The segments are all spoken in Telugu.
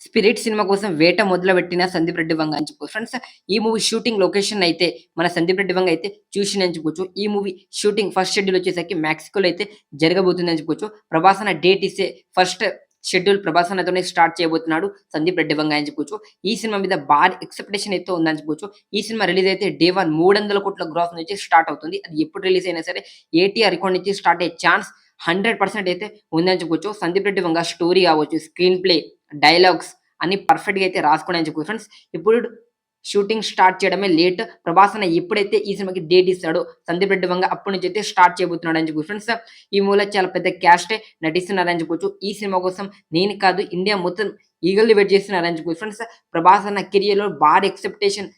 స్పిరిట్ సినిమా కోసం వేట మొదలుపెట్టిన సందీప్ రెడ్డి వంగ అని చెప్పుకోవచ్చు ఫ్రెండ్స్ ఈ మూవీ షూటింగ్ లొకేషన్ అయితే మన సందీప్ రెడ్డి వంగ అయితే చూసి అని చెప్పుకోవచ్చు ఈ మూవీ షూటింగ్ ఫస్ట్ షెడ్యూల్ వచ్చేసరికి మెక్సికోలో అయితే జరగబోతుంది అని చెప్పుకోవచ్చు డేట్ ఇస్తే ఫస్ట్ షెడ్యూల్ ప్రభాసనతోనే స్టార్ట్ చేయబోతున్నాడు సందీప్ రెడ్డి వంగ అని చెప్పుకోవచ్చు ఈ సినిమా మీద భారీ ఎక్స్పెక్టేషన్ అయితే ఉందని చెప్పుకోవచ్చు ఈ సినిమా రిలీజ్ అయితే డే వన్ మూడు వందల కోట్ల గ్రాస్ నుంచి స్టార్ట్ అవుతుంది. అది ఎప్పుడు రిలీజ్ అయినా సరే ఏటీఆర్ రికార్డ్ నుంచి స్టార్ట్ అయ్యే ఛాన్స్ హండ్రెడ్ పర్సెంట్ అయితే ఉందని చెప్పుకోవచ్చు సందీప్ రెడ్డి వంగ స్టోరీ కావచ్చు స్క్రీన్ ప్లే డైలాగ్స్ అన్ని పర్ఫెక్ట్గా అయితే రాసుకునే చెప్పుకోవచ్చు ఫ్రెండ్స్ ఇప్పుడు షూటింగ్ స్టార్ట్ చేయడమే లేట్ ప్రభాస్ అన్న ఎప్పుడైతే ఈ సినిమాకి డేట్ ఇస్తాడో. సందీప్ రెడ్డి వంగ అప్పటి నుంచి అయితే స్టార్ట్ చేయబోతున్నాడు అని చెప్పి. ఫ్రెండ్స్ ఈ మూల చాలా పెద్ద క్యాస్టే నటిస్తున్నారని చెప్పొచ్చు. ఈ సినిమా కోసం నేను కాదు ఇండియా మొత్తం ఈగల్ని వెయిట్ చేస్తున్నారని చెప్పొచ్చు ఫ్రెండ్స్ ప్రభాస్ అన్న కెరియర్లో భారీ ఎక్సెప్టేషన్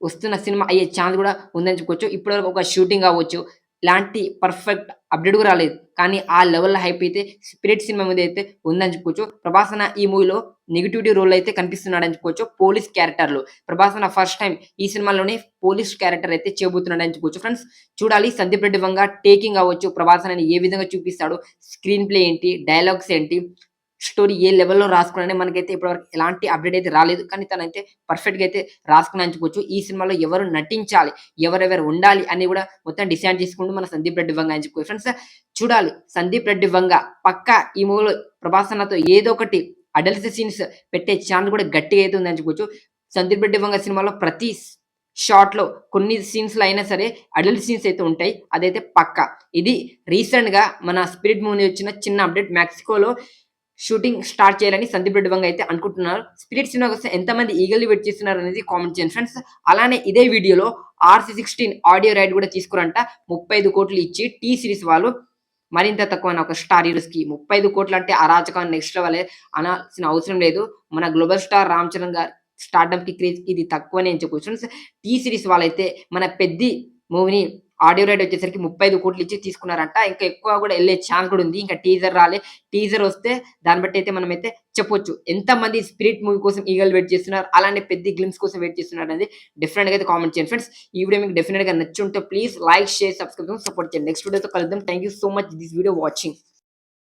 వస్తున్న సినిమా అయ్యే ఛాన్స్ కూడా ఉందని చెప్పుకోవచ్చు ఇప్పటివరకు ఒక షూటింగ్ అవ్వచ్చు లాంటి పర్ఫెక్ట్ అప్డేట్ కూడా రాలేదు. కానీ ఆ లెవెల్ హైప్ అయితే స్పిరిట్ సినిమా మీద అయితే ఉందని చెప్పుకోవచ్చు ప్రభాసన ఈ మూవీలో నెగిటివిటీ రోల్ అయితే కనిపిస్తున్నాడని చెప్పుకోవచ్చు పోలీస్ క్యారెక్టర్లో. ఫస్ట్ టైం ఈ సినిమాలోనే పోలీస్ క్యారెక్టర్ అయితే చేయబోతున్నాడని చెప్పుకోవచ్చు ఫ్రెండ్స్ చూడాలి. సందీప్ రెడ్డి వంగ టేకింగ్ అవ్వచ్చు. ప్రభాసన ఏ విధంగా చూపిస్తాడు స్క్రీన్ ప్లే ఏంటి డైలాగ్స్ ఏంటి స్టోరీ ఏ లెవెల్లో రాసుకున్నానే మనకైతే ఇప్పటివరకు ఎలాంటి అప్డేట్ అయితే రాలేదు. కానీ తనైతే పర్ఫెక్ట్గా అయితే రాసుకుని అంచుకోవచ్చు. ఈ సినిమాలో ఎవరు నటించాలి ఎవరెవరు ఉండాలి అని కూడా మొత్తం డిసైడ్ చేసుకుంటూ మన సందీప్ రెడ్డి వంగ అని ఫ్రెండ్స్ చూడాలి. సందీప్ రెడ్డి వంగ పక్క ఈ మూవీలో ప్రభాసన్నతో ఏదో ఒకటి అడల్ట్ సీన్స్ పెట్టే ఛాన్స్ కూడా గట్టిగా అయితే ఉందని చెప్పుకోవచ్చు సందీప్ రెడ్డి వంగ సినిమాలో ప్రతి షార్ట్లో కొన్ని సీన్స్లో అయినా సరే అడల్ట్ సీన్స్ అయితే ఉంటాయి. అదైతే పక్క. ఇది రీసెంట్గా మన స్పిరిట్ మూవీ వచ్చిన చిన్న అప్డేట్. మెక్సికోలో షూటింగ్ స్టార్ట్ చేయాలని సందీప్ రెడ్డి వంగ అయితే అనుకుంటున్నారు. స్పిరిట్ సినిమా కోసం ఎంతమంది ఈగల్ని వెయిట్ చేస్తున్నారు అనేది కామెంట్ చేయండి. ఫ్రెండ్స్ అలానే ఇదే వీడియోలో ఆర్సీ సిక్స్టీన్ ఆడియో రైడ్ కూడా తీసుకురంట. ముప్పై ఐదు కోట్లు ఇచ్చి టీ సిరీస్ వాళ్ళు మరింత తక్కువ ఒక స్టార్ హీరోస్కి ముప్పై ఐదు కోట్లు అంటే అరాచకం నెక్స్ట్ లెవెల్ అనాల్సిన అవసరం లేదు. మన గ్లోబల్ స్టార్ రామ్ చరణ్ గారు స్టార్డమ్కి క్రేజ్ ఇది తక్కువనే అని చెప్పొచ్చు. ఫ్రెండ్స్ టీ సిరీస్ వాళ్ళైతే మన పెద్ద మూవీని ఆడియో రైట్ వచ్చేసరికి ముప్పై ఐదు కోట్లు ఇచ్చి తీసుకున్నారంట. ఇంకా ఎక్కువ కూడా వెళ్ళే ఛాన్స్ కూడా ఉంది. ఇంకా టీజర్ రాలే. టీజర్ వస్తే దాన్ని బట్టి అయితే మనం అయితే చెప్పొచ్చు. ఎంత మంది స్పిరిట్ మూవీ కోసం ఈగల్ వెయిట్ చేస్తున్నారు? అలానే పెద్ద గ్లిమ్స్ కోసం వెయిట్ చేస్తున్నారు అనేది డిఫరెంట్గా అయితే కామెంట్ చేయండి ఫ్రెండ్స్ ఈ వీడియో మీకు డెఫినెట్గా నచ్చి ఉంటే please like share subscribe support చేయండి. నెక్స్ట్ వీడియోతో కలుద్దాం. Thank you so much this video watching